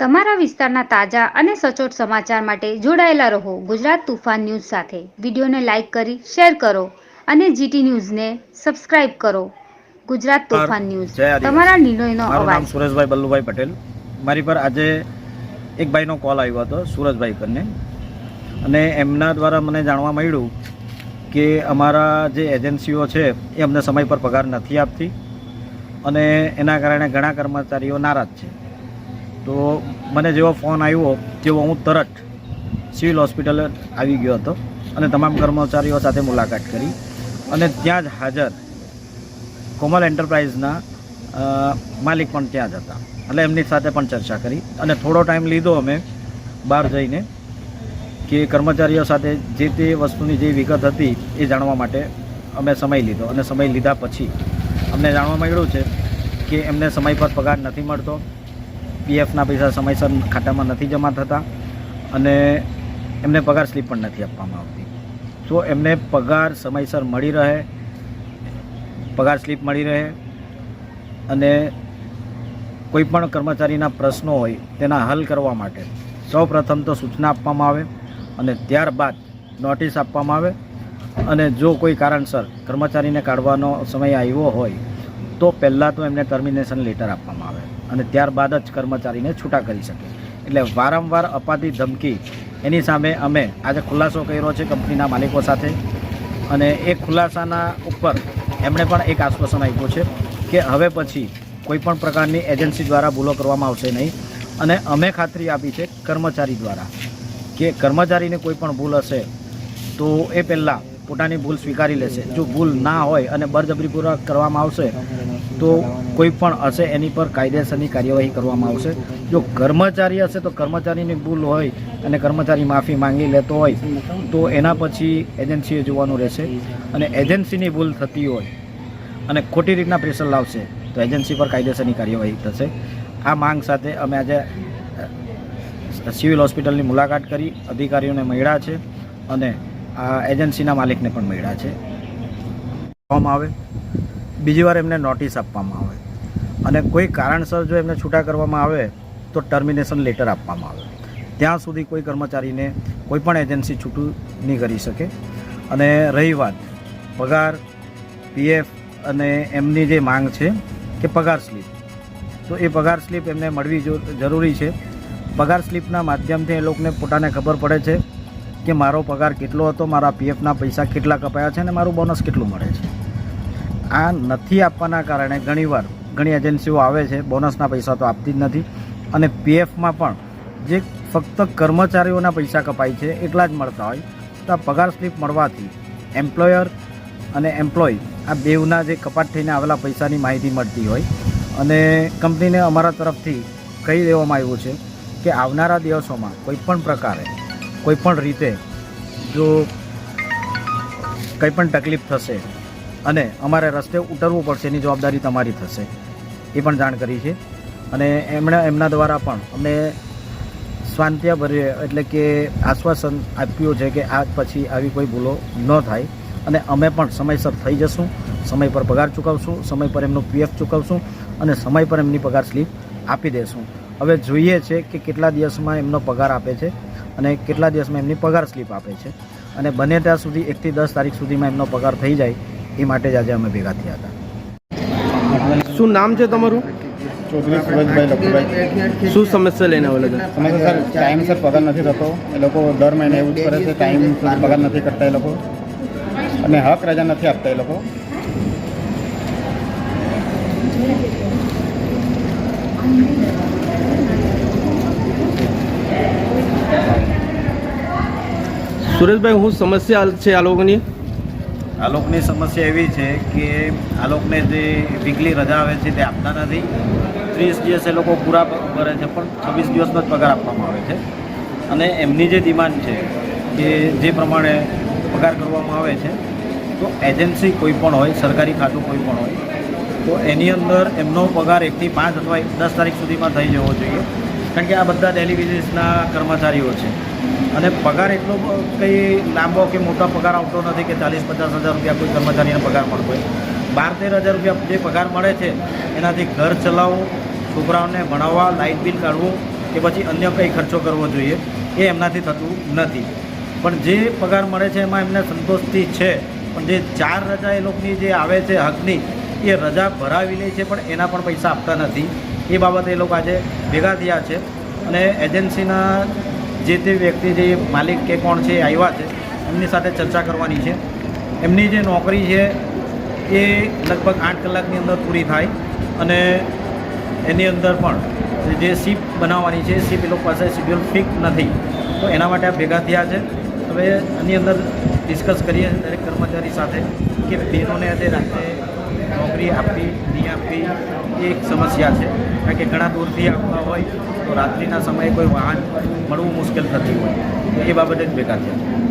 તમારા વિસ્તારના તાજા અને સચોટ સમાચાર માટે જોડાયેલા રહો ગુજરાત તુફાન ન્યૂઝ સાથે. વિડીયોને લાઇક કરી શેર કરો અને જીટી ન્યૂઝને સબસ્ક્રાઇબ કરો. ગુજરાત તુફાન ન્યૂઝ. તમારા નિર્ણયનો મારું નામ અવાજ. સુરેશભાઈ બલ્લુભાઈ પટેલ. મારી પર આજે એક ભાઈનો કોલ આવ્યો હતો સુરજભાઈ કરીને અને એમના દ્વારા મને જાણવા મળ્યું કે અમારા જે એજન્સીઓ છે એ અમને સમય પર પગાર નથી આપતી અને એના કારણે ઘણા કર્મચારીઓ નારાજ છે. તો મને જેવો ફોન આવ્યો, તેવો હું તરત સિવિલ હોસ્પિટલ આવી ગયો હતો અને તમામ કર્મચારીઓ સાથે મુલાકાત કરી અને ત્યાં જ હાજર. કોમલ એન્ટરપ્રાઇઝના માલિક પણ ત્યાં જ હતા. એટલે એમની સાથે પણ ચર્ચા કરી અને થોડો ટાઈમ લીધો અમે બહાર જઈને કે કર્મચારીઓ સાથે જે તે વસ્તુની જે વિગત હતી એ જાણવા માટે અમે સમય લીધો અને સમય લીધા પછી અમને જાણવા મળ્યું છે કે એમને સમય પર પગાર નથી મળતો. પીએફના પૈસા સમયસર ખાતામાં નથી જમા થતા અને એમને પગાર સ્લીપ પણ નથી આપવામાં આવતી. તો એમને પગાર સમયસર મળી રહે, પગાર સ્લીપ મળી રહે અને કોઈ પણ કર્મચારીના પ્રશ્નો હોય તેના હલ કરવા માટે સૌપ્રથમ તો સૂચના આપવામાં આવે અને ત્યારબાદ નોટિસ આપવામાં આવે અને જો કોઈ કારણસર કર્મચારીને કાઢવાનો સમય આવ્યો હોય તો પહેલાં તો એમને ટર્મિનેશન લેટર આપવામાં આવે. અને ત્યારબાદ જ કર્મચારીને છૂટા કરી શકે. એટલે વારંવાર અપાતી ધમકી, એની સામે અમે આજે ખુલાસો કર્યો છે કંપનીના માલિકો સાથે. અને એ ખુલાસાના ઉપર એમણે પણ એક આશ્વાસન આપ્યું છે કે હવે પછી કોઈપણ પ્રકારની એજન્સી દ્વારા ભૂલો કરવામાં આવશે નહીં. અને અમે ખાતરી આપી છે કર્મચારી દ્વારા કે કર્મચારીને કોઈ પણ ભૂલ હશે તો એ પહેલાં પોતાની ભૂલ સ્વીકારી લેશે. જો ભૂલ ના હોય અને બળજબરીપૂર્વક કરવામાં આવશે, તો કોઈ પણ હશે એની પર કાયદેસરની કાર્યવાહી કરવામાં આવશે. જો કર્મચારી હશે તો કર્મચારીની ભૂલ હોય અને કર્મચારી માફી માંગી લેતો હોય, તો એના પછી એજન્સીએ જોવાનું રહેશે. અને એજન્સીની ભૂલ થતી હોય અને ખોટી રીતના પ્રેશર લાવશે, તો એજન્સી પર કાયદેસરની કાર્યવાહી થશે. આ માંગ સાથે અમે આજે સિવિલ હોસ્પિટલની મુલાકાત કરી. અધિકારીઓને મળ્યા છે અને એજન્સીના માલિકને પણ મળ્યા છે. આપવામાં આવે. બીજી વાર એમને નોટિસ આપવામાં આવે. અને કોઈ કારણસર જો એમને છૂટા કરવામાં આવે, તો ટર્મિનેશન લેટર આપવામાં આવે. ત્યાં સુધી કોઈ કર્મચારીને કોઈ પણ એજન્સી છૂટું નહીં કરી શકે. અને રહી વાત, પગાર, પીએફ અને એમની જે માંગ છે કે પગાર સ્લીપ. તો એ પગાર સ્લીપ એમને મળવી જરૂરી છે. પગાર સ્લીપના માધ્યમથી એ લોકોને પોતાને ખબર પડે છે કે મારો પગાર કેટલો હતો, મારા પીએફના પૈસા કેટલા કપાયા છે અને મારું બોનસ કેટલું મળે છે. આ નથી આપવાના કારણે ઘણીવાર ઘણી એજન્સીઓ આવે છે બોનસના પૈસા તો આપતી જ નથી. અને પીએફમાં પણ જે ફક્ત કર્મચારીઓના પૈસા કપાય છે, એટલા જ મળતા હોય. તો આ પગાર સ્લીપ મળવાથી એમ્પ્લોયર અને એમ્પ્લોય આ બેઉના જે કપાટ થઈને આવેલા પૈસાની માહિતી મળતી હોય. અને કંપનીને અમારા તરફથી કહી દેવામાં આવ્યું છે કે આવનારા દિવસોમાં કોઈ પણ પ્રકારે કોઈ પણ રીતે જો કંઈ પણ તકલીફ થશે અને અમારે રસ્તે ઉતરવું પડશે, એની જવાબદારી તમારી થશે. એ પણ જાણ કરી છે. અને એમણે, એમના દ્વારા પણ અમને સ્વાંત્યભર્ય એટલે કે આશ્વાસન આપ્યું છે કે આ પછી આવી કોઈ ભૂલો ન થાય. અને અમે પણ સમયસર થઈ જશું. સમય પર પગાર ચૂકવશું. સમય પર એમનું પીએફ ચૂકવશું. અને સમય પર એમની પગાર સ્લીપ આપી દેશું. હવે જોઈએ છે કે કેટલા દિવસમાં એમનો પગાર આપે છે. અને કેટલા દિવસમાં એમની પગાર સ્લીપ આપે છે. અને બને ત્યાં સુધી એકથી દસ તારીખ સુધીમાં એમનો પગાર થઈ જાય એ માટે જ આજે અમે ભેગા થયા હતા. શું નામ છે તમારું? ચૌધરી સુરજભાઈ લખુભાઈ શું સમસ્યા લઈને આવેલા સમસ્યા સર ટાઈમસર પગાર નથી થતો. એ લોકો દર મહિને એવું જ કરે છે ટાઈમ પગાર નથી કરતા એ લોકો. અને હક રજા નથી આપતા એ લોકો. સુરેશભાઈ, હું સમસ્યા છે આ લોકોની? આ લોકોની સમસ્યા એવી છે કે આ લોકોને જે વીકલી રજા આવે છે તે આપતા નથી. ત્રીસ દિવસ એ લોકો પૂરા કરે છે, પણ છવ્વીસ દિવસનો જ પગાર આપવામાં આવે છે. અને એમની જે ડિમાન્ડ છે કે જે પ્રમાણે પગાર કરવામાં આવે છે, તો એજન્સી કોઈ પણ હોય, સરકારી ખાતું કોઈ પણ હોય, તો એની અંદર એમનો પગાર એકથી પાંચ અથવા દસ તારીખ સુધીમાં થઈ જવો જોઈએ. કારણ કે આ બધા ડેલી કર્મચારીઓ છે. અને પગાર એટલો કંઈ લાંબો કે મોટો પગાર આવતો નથી કે ચાલીસ પચાસ હજાર રૂપિયા કોઈ કર્મચારીને પગાર મળતો હોય. બાર તેર હજાર રૂપિયા જે પગાર મળે છે, એનાથી ઘર ચલાવવું, છોકરાઓને ભણાવવા, લાઇટ બિલ કાઢવું કે પછી અન્ય કંઈ ખર્ચો કરવો જોઈએ, એ એમનાથી થતું નથી. પણ જે પગાર મળે છે એમાં એમને સંતોષથી છે. પણ જે ચાર રજા એ લોકોની જે આવે છે હકની, એ રજા ભરાવી લે છે પણ એના પણ પૈસા આપતા નથી. એ બાબતે એ લોકો આજે ભેગા થયા છે અને એજન્સીના જે તે વ્યક્તિ, જે માલિક કે કોણ છે આવ્યા છે, એમની સાથે ચર્ચા કરવાની છે. એમની જે નોકરી છે એ લગભગ આઠ કલાકની અંદર પૂરી થાય અને એની અંદર પણ જે સીપ બનાવવાની છે સીપ એ લોકો પાસે શેડ્યુલ ફિક્સ નથી. તો એના માટે આ ભેગા થયા છે. હવે એની અંદર ડિસ્કસ કરીએ દરેક કર્મચારી સાથે કે બહેનોને આજે રાત્રે નોકરી આપવી, નહીં આપવી એ એક સમસ્યા છે. કારણ કે ઘણા દૂરથી આવતા હોય તો રાત્રિના સમયે કોઈ વાહન મળવું મુશ્કેલ થતી હોય. એ બાબતે જ ભેગા થયા.